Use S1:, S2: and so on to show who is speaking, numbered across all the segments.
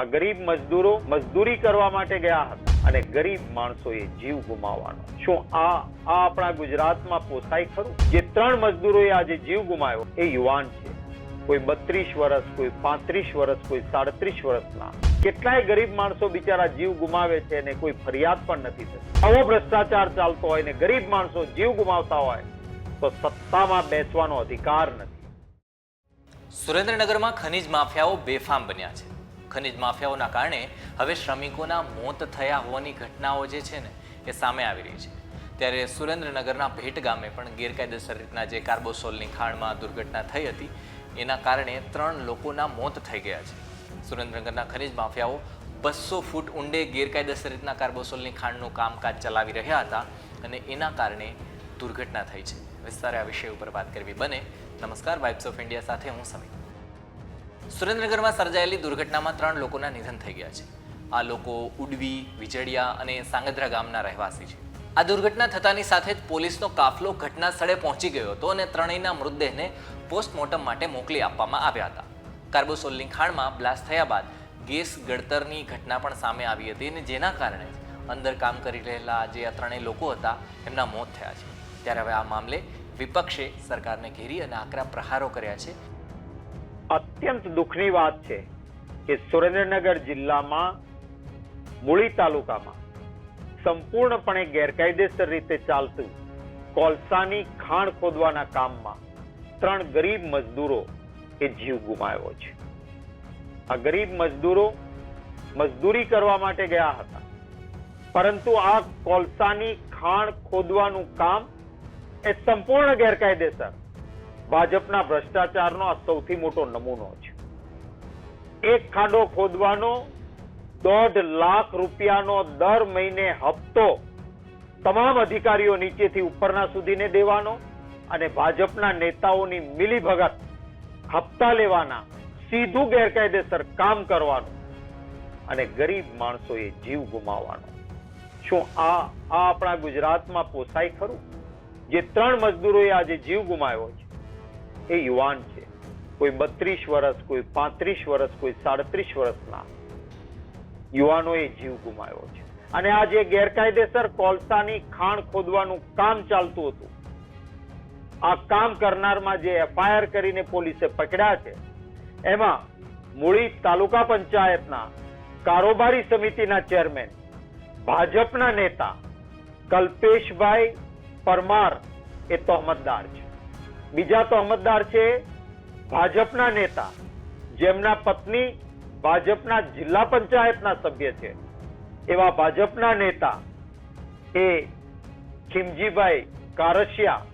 S1: આ ગરીબ મજદૂરો મજદૂરી કરવા માટે ગયા હતા અને ગરીબ માણસોએ જીવ ગુમાવવાનો. શું આ આ આપણા ગુજરાતમાં પોસાય ખરું? જે ત્રણ મજદૂરોએ આજે જીવ ગુમાવ્યો, એ યુવાન છે. કોઈ બત્રીસ વર્ષ, કોઈ પાંત્રીસ વર્ષ, કોઈ સાડત્રીસ વર્ષના. કેટલાય ગરીબ માણસો બિચારા જીવ ગુમાવે છે અને કોઈ ફરિયાદ પણ નથી થતી. આવો ભ્રષ્ટાચાર ચાલતો હોય ને ગરીબ માણસો જીવ ગુમાવતા હોય, તો સત્તામાં બેસવાનો અધિકાર નથી.
S2: સુરેન્દ્રનગરમાં ખનિજ માફિયાઓ બેફામ બન્યા છે. ખનિજ માફિયાઓના કારણે હવે શ્રમિકોના મોત થયા હોવાની ઘટનાઓ જે છે ને એ સામે આવી રહી છે. ત્યારે સુરેન્દ્રનગરના ભેટ ગામે પણ ગેરકાયદેસર રીતના જે કાર્બોસોલની ખાણમાં દુર્ઘટના થઈ હતી, એના કારણે ત્રણ લોકોના મોત થઈ ગયા છે. સુરેન્દ્રનગરના ખનિજ માફિયાઓ બસો ફૂટ ઊંડે ગેરકાયદેસર રીતના કાર્બોસોલની ખાણનું કામકાજ ચલાવી રહ્યા હતા અને એના કારણે દુર્ઘટના થઈ છે. વિસ્તારે આ વિષય ઉપર વાત કરવી બને. નમસ્કાર વાઇબ્સ ઓફ ઇન્ડિયા સાથે હું સમીર. સુરેન્દ્રનગરમાં સર્જાયેલી દુર્ઘટનામાં ત્રણ લોકોના નિધન થઈ ગયા છે. આ લોકો ઉડવી વિજડિયા અને સાંગદ્રા ગામના રહેવાસી છે. આ દુર્ઘટના થતાની સાથે જ પોલીસનો કાફલો ઘટના સ્થળે પહોંચી ગયો હતો અને ત્રણેયના મૃતદેહને પોસ્ટમોર્ટમ માટે મોકલી આપવામાં આવ્યા હતા. કાર્બોસોલની ખાણમાં બ્લાસ્ટ થયા બાદ ગેસ ગળતરની ઘટના પણ સામે આવી હતી અને જેના કારણે અંદર કામ કરી રહેલા જે આ ત્રણેય લોકો હતા, એમના મોત થયા છે. ત્યારે હવે આ મામલે વિપક્ષે સરકારને ઘેરી અને આકરા પ્રહારો કર્યા છે
S1: અત્યંત દુઃખની વાત છે કે સુરેન્દ્રનગર જિલ્લામાં, મૂળી તાલુકામાં સંપૂર્ણપણે ગેરકાયદેસર રીતે ચાલતું કોલસાની ખાણ ખોદવાના કામમાં ત્રણ ગરીબ મજદૂરો એ જીવ ગુમાવ્યો છે. આ ગરીબ મજદૂરો મજદૂરી કરવા માટે ગયા હતા. પરંતુ આ કોલસાની ખાણ ખોદવાનું કામ એ સંપૂર્ણ ગેરકાયદેસર ભાજપના ભ્રષ્ટાચારનો આ સૌથી મોટો નમૂનો છે. એક ખાડો ખોદવાનો, દોઢ લાખ રૂપિયાનો દર મહિને હપ્તો તમામ અધિકારીઓ નીચેથી ઉપરના સુધીને દેવાનો અને ભાજપના નેતાઓની મિલીભગત હપ્તા લેવાના સીધું ગેરકાયદેસર કામ કરવાનું અને ગરીબ માણસોએ જીવ ગુમાવવાનો. શું આ આ આપણા ગુજરાતમાં પોસાય ખરું? જે ત્રણ મજદૂરોએ આજે જીવ ગુમાવ્યો છે. એ યુવાન છે. કોઈ બત્રીસ વર્ષ, કોઈ પાંત્રીસ વર્ષ, કોઈ સાડત્રીસ વર્ષના યુવાનોએ જીવ ગુમાવ્યો છે. અને આ જે ગેરકાયદેસર કોલસાની ખાણ ખોદવાનું કામ ચાલતું હતું, આ કામ કરનારમાં જે એફઆઈઆર કરીને પોલીસે પકડ્યા છે, એમાં મૂળી તાલુકા પંચાયતના કારોબારી સમિતિના ચેરમેન, ભાજપના નેતા કલ્પેશભાઈ પરમાર એ તહોમતદાર છે. બીજા તો અમતદાર છે, ભાજપના નેતા, જેમના પત્ની ભાજપના જિલ્લા પંચાયતના સભ્ય છે. એવા ભાજપના નેતા એ ખીમજીભાઈ કારશિયા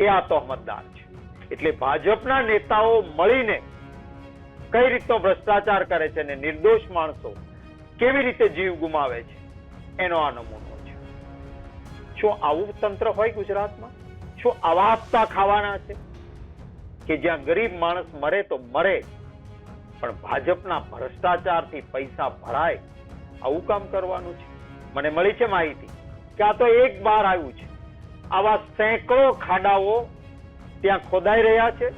S1: એ આ તહોમતદાર છે. એટલે ભાજપના નેતાઓ મળીને કઈ રીતનો ભ્રષ્ટાચાર કરે છે અને નિર્દોષ માણસો કેવી રીતે જીવ ગુમાવે છે, એનો આ નમૂનો છે. શું આવું તંત્ર હોય ગુજરાતમાં? શું આવા હપ્તા ખાવાના છે. કે જ્યાં ગરીબ માણસ મરે તો મરે, પણ ભાજપના ભ્રષ્ટાચારથી પૈસા ભરાય, આવું કામ કરવાનું છે. મને મળી છે માહિતી કે આ તો એક બાર આવ્યું છે. આવા સેંકડો ખાડાઓ ત્યાં ખોદાઈ રહ્યા છે.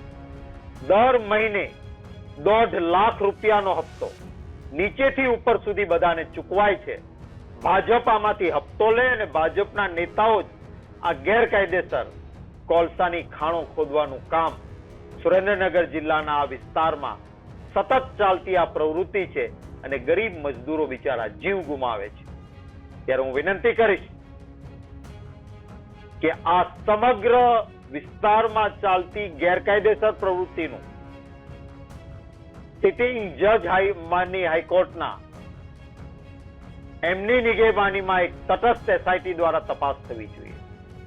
S1: દર મહિને દોઢ લાખ રૂપિયાનો હપ્તો નીચેથી ઉપર સુધી બધાને ચૂકવાય છે. ભાજપ આમાંથી હપ્તો લે અને ભાજપના નેતાઓ જ આ ગેરકાયદેસર કોલસાની ખાણો ખોદવાનું કામ સુરેન્દ્રનગર જિલ્લાના આ વિસ્તારમાં સતત ચાલતી આ પ્રવૃત્તિ છે અને ગરીબ મજદૂરો બિચારા જીવ ગુમાવે છે. ત્યારે હું વિનંતી કરીશ કે આ સમગ્ર વિસ્તારમાં ચાલતી ગેરકાયદેસર પ્રવૃત્તિનું સિટિંગ જજ હાઈ, માનની હાઈકોર્ટના એમની નિગેબાનીમાં એક તટસ્થ એસઆઈટી દ્વારા તપાસ થવી જોઈએ.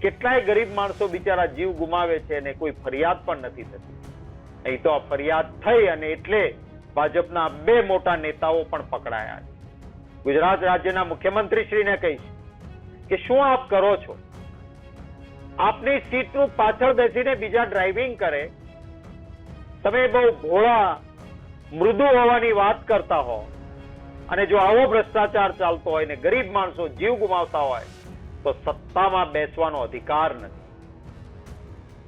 S1: કેટલાય ગરીબ માણસો બિચારા જીવ ગુમાવે છે અને કોઈ ફરિયાદ પણ નથી થતી. અહીં તો આ ફરિયાદ થઈ અને એટલે ભાજપના બે મોટા નેતાઓ પણ પકડાયા છે. ગુજરાત રાજ્યના મુખ્યમંત્રી કહીશ કે શું આપ કરો છો? આપની સીટનું પાછળ બેસીને બીજા ડ્રાઇવિંગ કરે. તમે બહુ ભોળા, મૃદુ હોવાની વાત કરતા હો. અને જો આવો ભ્રષ્ટાચાર ચાલતો હોય ને ગરીબ માણસો જીવ ગુમાવતા હોય તો સત્તામાં બેસવાનો અધિકાર નથી.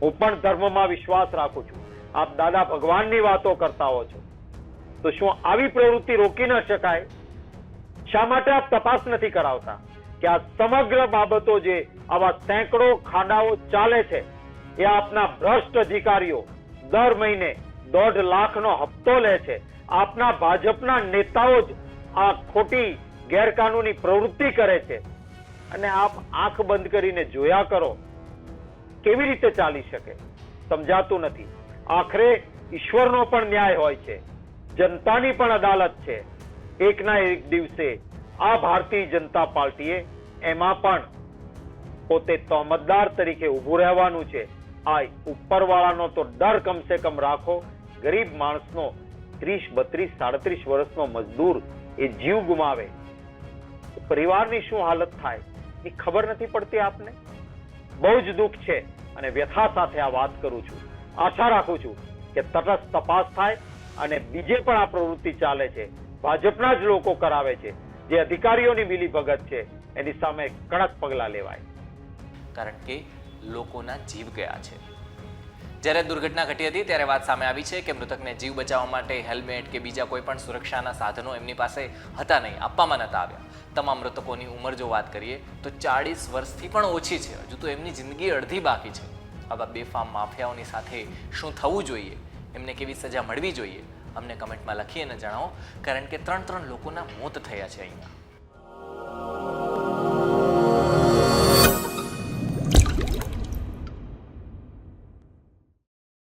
S1: હું પણ ધર્મમાં વિશ્વાસ રાખું છું. આપ દાદા ભગવાનની વાતો કરતા હો છો. તો શું આવી પ્રવૃત્તિ રોકી ન શકાય? શા માટે આપ તપાસ નથી કરાવતા કે આ સમગ્ર બાબતો જે આવા સેંકડો ખાડાઓ ચાલે છે, એ આપના ભ્રષ્ટ અધિકારીઓ દર મહિને દોઢ લાખનો હપ્તો લે છે? આપના ભાજપના નેતાઓ જ આ ખોટી ગેરકાનૂની પ્રવૃત્તિ કરે છે? અને આપ આંખ બંધ કરીને જોયા કરો. કેવી રીતે ચાલી શકે? સમજાતું નથી. આખરે ઈશ્વરનો પણ ન્યાય હોય છે. જનતાની પણ અદાલત છે. એકના એક દિવસે આ ભારતીય જનતા પાર્ટીએ એમાં પણ પોતે તોમતદાર તરીકે ઊભું રહેવાનું છે. આ ઉપરવાળાનો તો ડર કમસે કમ રાખો. ગરીબ માણસનો ત્રીસ, બત્રીસ, સાડત્રીસ વર્ષનો મજદૂર એ જીવ ગુમાવે. પરિવારની શું હાલત થાય? એ ખબર નથી પડતી આપને? બહુ જ દુઃખ છે અને વ્યથા સાથે આ વાત કરું છું. આશા રાખું છું કે તટસ્થ તપાસ થાય અને બીજે પણ આ પ્રવૃત્તિ ચાલે છે. ભાજપના જ લોકો કરાવે છે. જે અધિકારીઓની મિલીભગત છે, એની સામે કડક પગલાં લેવાય.
S2: કારણ કે લોકોના જીવ ગયા છે. જ્યારે દુર્ઘટના ઘટી હતી, ત્યારે વાત સામે આવી છે કે મૃતકને જીવ બચાવવા માટે હેલ્મેટ કે બીજા કોઈ પણ સુરક્ષાના સાધનો એમની પાસે હતા નહીં, આપવામાં નહોતા આવ્યા. તમામ મૃતકોની ઉંમર જો વાત કરીએ, તો ચાળીસ વર્ષથી પણ ઓછી છે. હજુ તો એમની જિંદગી અડધી બાકી છે. આવા બેફામ માફિયાઓની સાથે શું થવું જોઈએ? એમને કેવી સજા મળવી જોઈએ? અમને કમેન્ટમાં લખી અને જણાવો. કારણ કે ત્રણ ત્રણ લોકોના મોત થયા છે અહીંયા.